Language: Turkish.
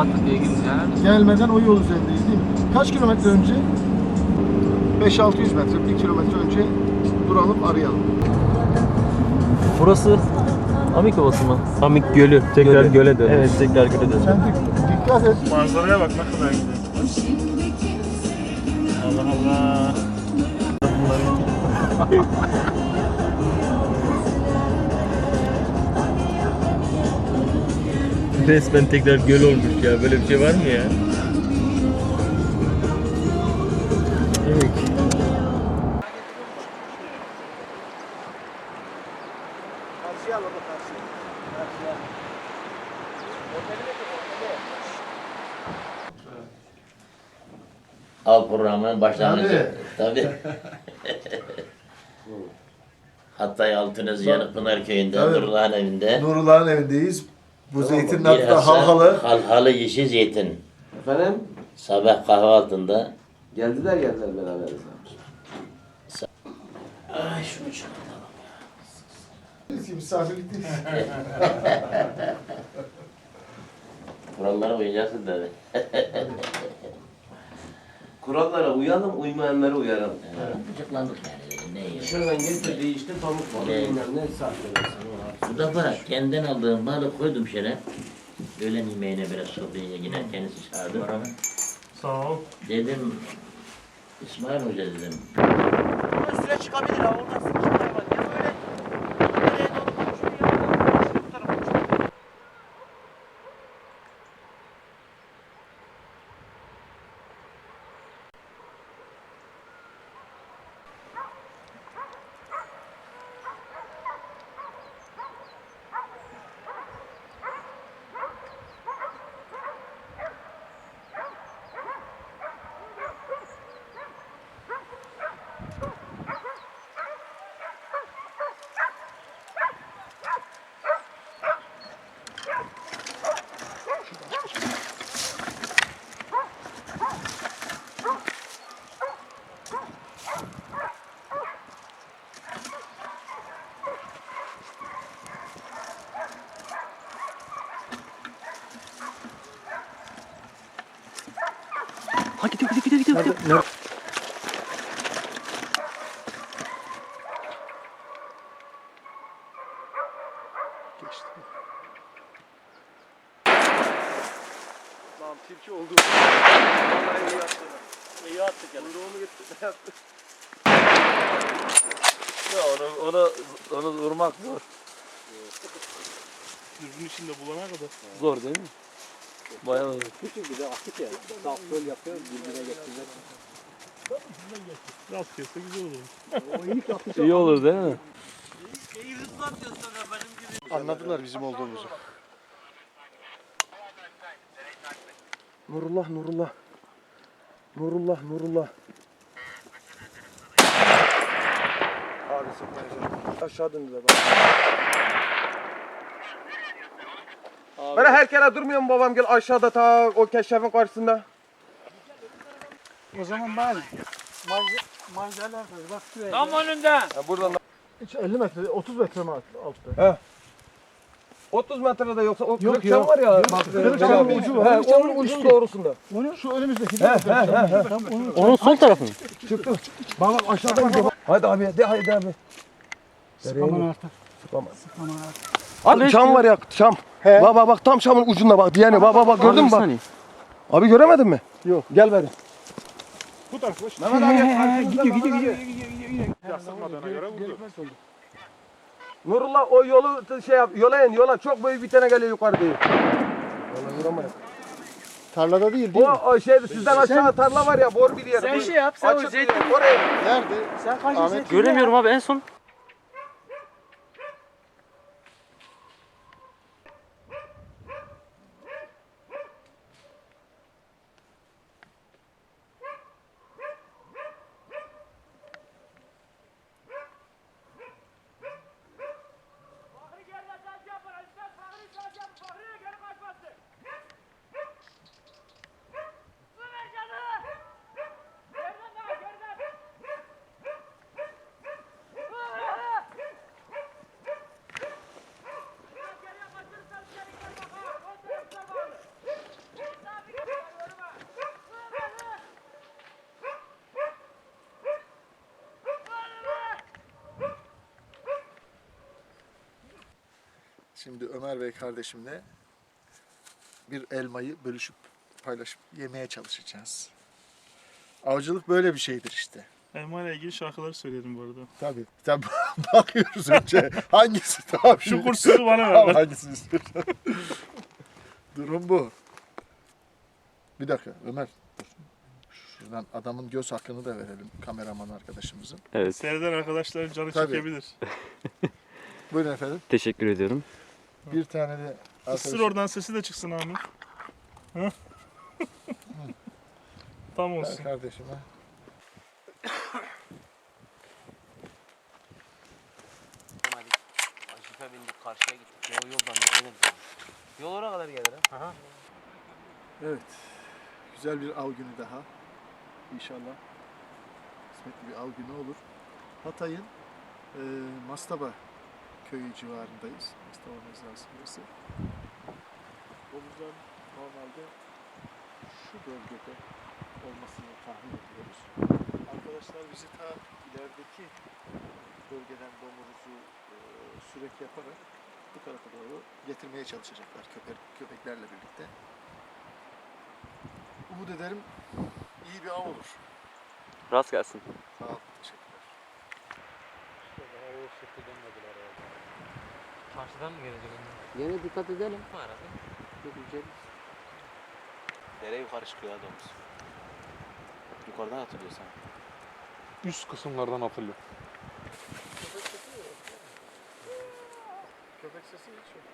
Atatürk'e gideceğiz. Gelmeden o yol üzerindeyiz değil mi? Kaç kilometre önce? 5-600 metre, 1 kilometre önce duralım arayalım. Burası Amik Ovası mı? Amik Gölü. Tekrar göle dön. Evet tekrar göle dön. Sen dik- dikkat et. Manzaraya bak ne kadar güzel. Allah Allah. Resmen tekrar göl olmuş ya. Böyle bir şey var mı ya? Evet. Av programının başlangıcı. Tabii. Hatay Altınöz Yanıkpınar Köyü'nde Tabii. Nurullah'ın evinde. Nurullah'ın evindeyiz. Bu zeytinin adı da halhalı. Halhalı yeşil zeytin. Efendim? Sabah kahvaltında. Geldiler geldiler beraber. Ay şunu çıkartalım. Misafirlik değil. Kurallara uyacaksın dedi. Kurallara uyalım, uymayanlara uyaralım. Gıcıklandık yani. Ne yiyor? Dışarıdan getirdiği işte pamuk Evet. bilmem ne sahte. Bu defa kendin aldığım balık koydum şöyle. Öğlen yemeğine biraz sofraya yine kendisi çağırdı. Sağ ol. Dedim İsmail Hoca dedim. Üstüne çıkabilir ha oradan gidiyor gidiyor gidiyor. Lan tilki oldu. Vallahi iyi yaptı. İyi attık ya. Kuyruğunu gitti. Ne yaptı? Ya onu, onu, onu vurmak zor. Düzgün içinde bulana kadar. Zor değil mi? Bayağı zor. Küçük bir de aktif ya. Sağ sol yapıyor, birbirine getiriyor. Rast kesse güzel olur. O ilk yapmış. İyi olur değil mi? İyi gibi. Anladılar bizim olduğumuzu. Nurullah, Nurullah. Nurullah, Nurullah. Abi sıkmayacağım. Aşağı döndüler bak. Bana her kere durmuyor mu babam gel aşağıda ta o keşfin karşısında. O zaman bari. Manzaralar bak şuraya. Tam önünde. buradan Hiç 50 metre, 30 metre mi altta? 30 metrede yoksa o kırık yok. çam var ya. Bak, kırık çamın çam ucu var. He, onun ucun üstü. doğrusunda. Şu önümüzdeki. He he he. Onun sol tarafı mı? Çıktı. Bak bak aşağıdan gidiyor. Hadi abi de hadi abi. Aman artık. Sıkamaz. Aman artık. Abi çam var ya çam. Bak bak bak tam çamın ucunda bak diyene bak bak bak gördün mü bak. Abi göremedin mi? Yok. Gel beri. Bu arkadaş Mehmet abi gel. Gidiyor gidiyor gidiyor. yaslanmadığına göre vurdu. Nurullah o yolu şey yap, yola in yola çok büyük bir tane geliyor yukarı değil. Vallahi vuramayız. Tarlada değil Bu o şey sizden aşağı tarla var ya bor bir yer. Sen şey yap, sen o zeytin- Oraya. Nerede? Sen kaç zeytin Göremiyorum abi en son. Şimdi Ömer Bey kardeşimle bir elmayı bölüşüp paylaşıp yemeye çalışacağız. Avcılık böyle bir şeydir işte. Elma ile ilgili şarkıları söyledim bu arada. Tabii. Tabii bakıyoruz önce. Hangisi tamam. Şu kursuzu bana ver. Tamam, hangisini istiyorsan. Durum bu. Bir dakika Ömer. dur. Şuradan adamın göz hakkını da verelim kameraman arkadaşımızın. Evet. Seyreden arkadaşların canı Tabii. çekebilir. Buyurun efendim. Teşekkür ediyorum. Bir tane de Isır arkadaşım. oradan sesi de çıksın Ahmet. Hı? Tam Ver olsun. kardeşime. Hadi. Jipe bindik karşıya gittik. Yol yoldan dönelim. Yol oraya kadar gelir ha. Evet. Güzel bir av günü daha. İnşallah. Kısmetli bir av günü olur. Hatay'ın e, Mastaba köyü civarındayız. Mastaba mezrası burası. Domuzların normalde şu bölgede olmasını tahmin ediyoruz. Arkadaşlar bizi ta ilerideki bölgeden domuzu e, sürek yaparak bu tarafa doğru getirmeye çalışacaklar köpek, köpeklerle birlikte. Umut ederim iyi bir av olur. Rast gelsin. Sağ ol, teşekkürler. Karşıdan mı gelecek onlar? Yine dikkat edelim. Bu arada. Çok güzel. Dere yukarı çıkıyor ya domuz. Yukarıdan atılıyor sana. Üst kısımlardan atılıyor. Köpek sesi Köpek sesi hiç yok.